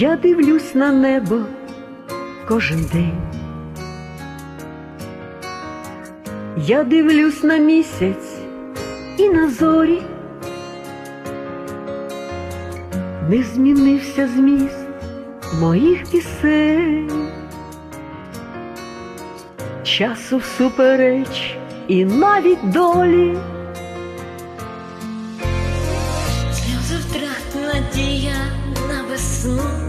Я дивлюсь на небо кожен день. Я дивлюсь на місяць і на зорі. Не змінився зміст моїх пісень. Часу всупереч і навіть долі. Сльози надія на весну,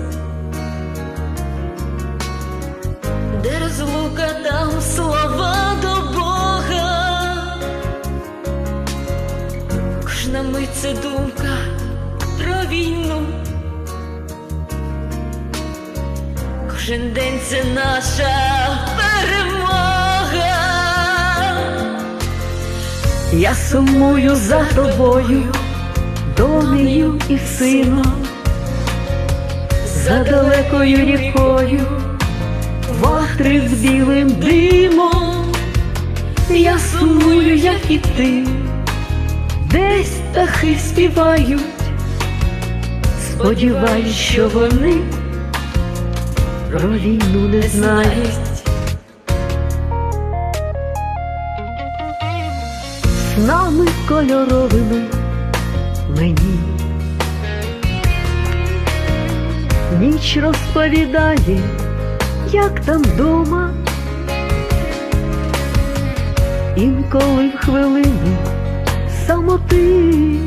кожна мить думка про війну, кожен день це наша перемога. Я сумую за тобою, донею і сином, за далекою рікою, вахри з білим димом. Я сумую, як і ти, десь птахи співають. Сподіваюсь, що вони про війну не знають. Снами кольоровими мені ніч розповідає, як там дома, інколи в хвилини самоти.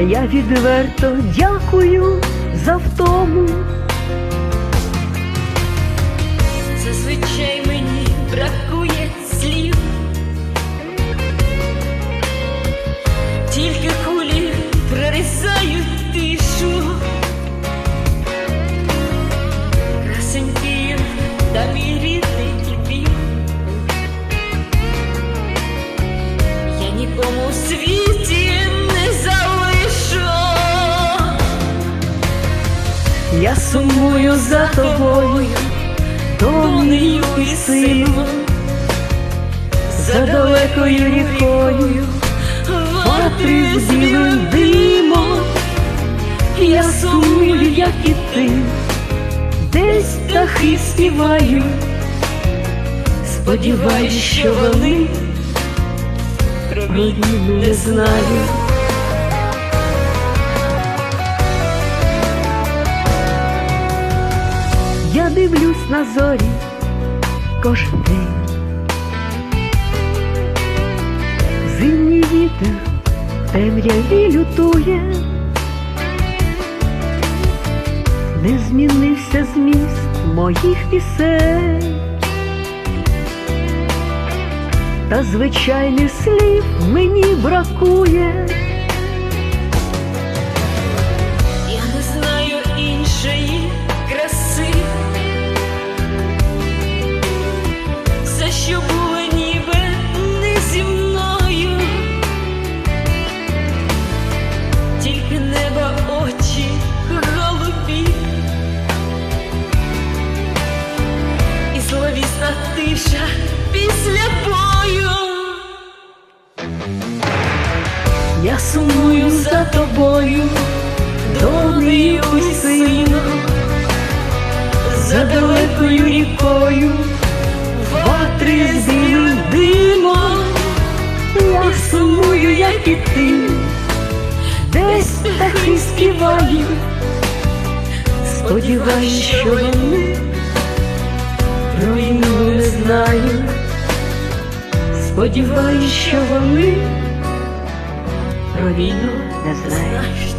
Я відверто дякую за втому. Я сумую за тобою, донею і сином, за далекою рікою, ватри з білим димом. Я сумую, як і ти, десь птахи співають. Сподіваюсь, що вони про війну не знають. Дивлюсь на зорі кожен день. Зимній вітер темряві лютує, не змінився зміст моїх пісень, та звичайних слів мені бракує. Тиша після бою. Я сумую за тобою, донею і сином, за далекою рікою, ватри з білим димом. Я сумую, як і ти, десь птахи співають. Сподіваюсь, що вони про знають. Сподіваюсь, що вони про війну не знають.